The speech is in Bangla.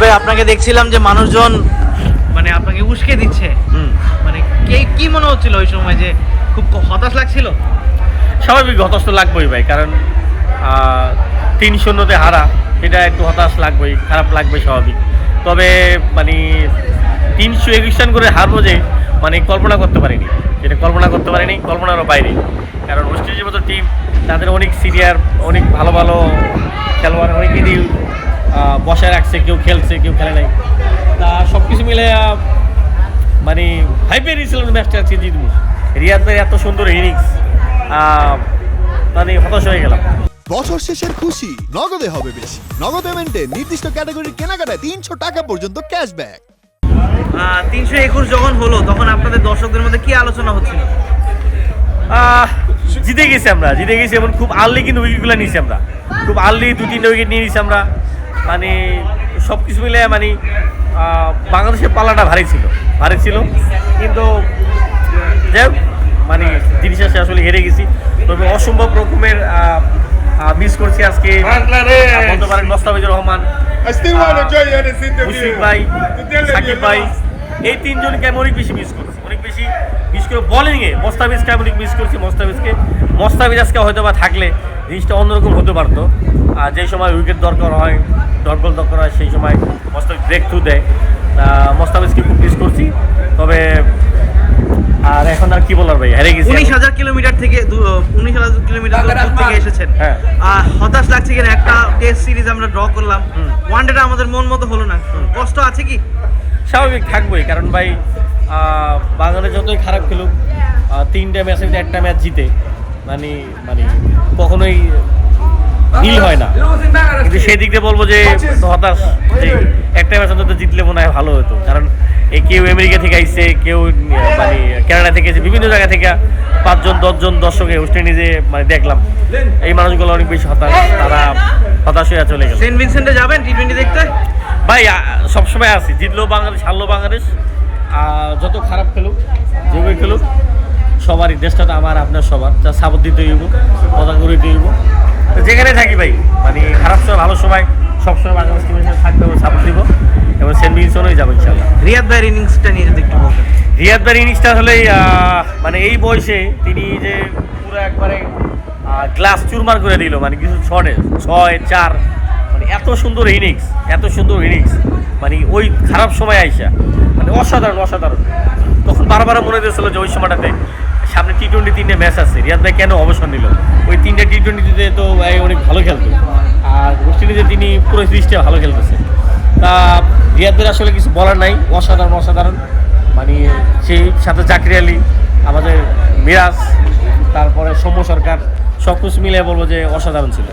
ভাই আপনাকে দেখছিলাম যে মানুষজন মানে আপনাকে উস্কে দিচ্ছে। মানে কে কি মনে হচ্ছিল ওই সময় যে খুব হতাশ লাগছিল? স্বাভাবিক হতাশ তো লাগবেই ভাই কারণ তিন শূন্যতে হারা এটা একটু হতাশ লাগবেই খারাপ লাগবে স্বাভাবিক। তবে মানে তিনশো একুশ রান করে হারবো যে মানে কল্পনা করতে পারিনি। এটা কল্পনা করতে পারিনি কল্পনারও বাইরে। কারণ ওয়েস্ট ইন্ডিজের মতো টিম তাদের অনেক সিনিয়র অনেক ভালো ভালো খেলোয়াড় অনেক দিনই বসায় রাখছে কেউ খেলছে কেউ খেলে নাই। তা সব কিছু মিলে মানে ভাইবে দিয়েছিলাম ম্যাচটা আজকে জিতবো। রিয়াদ ভাই এত সুন্দর ইনিংস মানে হতাশ হয়ে গেলাম। বছর শেষের খুশি নগদে হবে বেশি। নগদ পেমেন্টে নির্দিষ্ট ক্যাটাগরির কেনাকাটায় তিনশো টাকা পর্যন্ত ক্যাশব্যাক তিনশো একুশ যখন হলো তখন আপনাদের দর্শকদের মধ্যে কি আলোচনা হচ্ছিল? জিতে গেছি আমরা জিতে গেছি এবং খুব আর্লি কিন্তু উইকেটগুলো নিয়েছি আমরা। খুব আর্লি দু তিনটা উইকেট নিয়ে নিয়েছি আমরা। মানে সব কিছু মিলে মানে বাংলাদেশের পাল্লাটা ভারী ছিল ভারী ছিল। কিন্তু যাই হোক, মানে জিনিস শেষে আসলে হেরে গেছি। তবে অসম্ভব রকমের মিস করছি আজকে। বলতে পারেন মোস্তাফিজুর রহমান. মুশফিক ভাই সাকিব ভাই এই তিনজনকে আমি অনেক বেশি মিস করছি অনেক বেশি বিশেষ করে বলিংয়ে মোস্তাফিজকে আমি অনেক মিস করছি মোস্তাফিজকে মোস্তাফিজ আজকে হয়তো বা থাকলে জিনিসটা অন্যরকম হতে পারতো। আর যেই সময় উইকেট দরকার হয় ডট দরকার হয় সেই সময় মোস্তাফিজ ব্রেক থ্রু দেয় মোস্তাফিজকে খুব মিস করছি তবে আর এখন আর কি বলার ভাই হেরে গেছি উনিশ হাজার কিলোমিটার থেকে উনিশ হাজার কিলোমিটার দূর থেকে এসেছেন। হ্যাঁ। হতাশ লাগছে কিনা একটা টেস্ট সিরিজ আমরা ড্র করলাম। ওয়ান ডেটা আমাদের মন মতো হলো না। কষ্ট আছে কি? স্বাভাবিক থাকবোই। কারণ ভাই বাংলাদেশ যতই খারাপ খেলুক তিনটা ম্যাচে একটা ম্যাচ জিতে। মানে মানে কখনোই নীল হয় না। কিন্তু সেই দিক দিয়ে বলব যে হতাশ যে একটা ম্যাচ অন্তত জিতলে মনে হয় ভালো হতো। কারণ এই কেউ আমেরিকা থেকে আইসে কেউ মানে কানাডা থেকে এসে বিভিন্ন জায়গা থেকে পাঁচজন দশজন দর্শকে ওয়েস্ট ইন্ডিজে মানে দেখলাম। এই মানুষগুলো অনেক বেশি হতাশ তারা হতাশ হয়ে চলে গেল। সেন্ট ভিনসেন্টে যাবেন টি টোয়েন্টি দেখতে? ভাই সবসময় আছি। জিতলেও বাংলাদেশ হারলেও বাংলাদেশ। আর যত খারাপ খেলুক যেভাবে খেলুক সবারই দেশটা তো আমার আপনার সবার। যা সাপোর্ট দিতে হইব কথা করে দিতে হইব। যেখানে থাকি ভাই মানে খারাপ সময় ভালো সময় সবসময় বাংলাদেশ টিমের সাথে থাকবে এবং সাপোর্ট দিব। এবং সেন্ট মিনসনই যাব ইনশাল্লাহ রিয়াদ ভাইয়ের ইনিংসটা নিয়ে যদি একটু বলতেন। রিয়াদ ভাই ইনিংসটা আসলে মানে এই বয়সে তিনি যে পুরো একবারে গ্লাস চুরমার করে দিল মানে কিছু ছড়ে ছয় চার মানে এত সুন্দর ইনিংস এত সুন্দর ইনিংস মানে ওই খারাপ সময় আইসা মানে অসাধারণ অসাধারণ। তখন বারবার মনে হয়েছিল যে ওই সময়টাতে সামনে টি টোয়েন্টি তিনটে ম্যাচ আছে। রিয়াদ ভাই কেন অবসর নিল? ওই তিনটে টি টোয়েন্টিতে তো ভাই অনেক ভালো খেলতো। আর ওয়েস্ট তিনি পুরো সিরিজটা ভালো খেলতেছে। তা রিয়াদ আসলে কিছু বলার নাই। অসাধারণ অসাধারণ। মানে সেই সাথে জাকির আলী, আমাদের মিরাজ, তারপরে সৌম্য সরকার সব কিছু মিলে বলব যে অসাধারণ ছিল।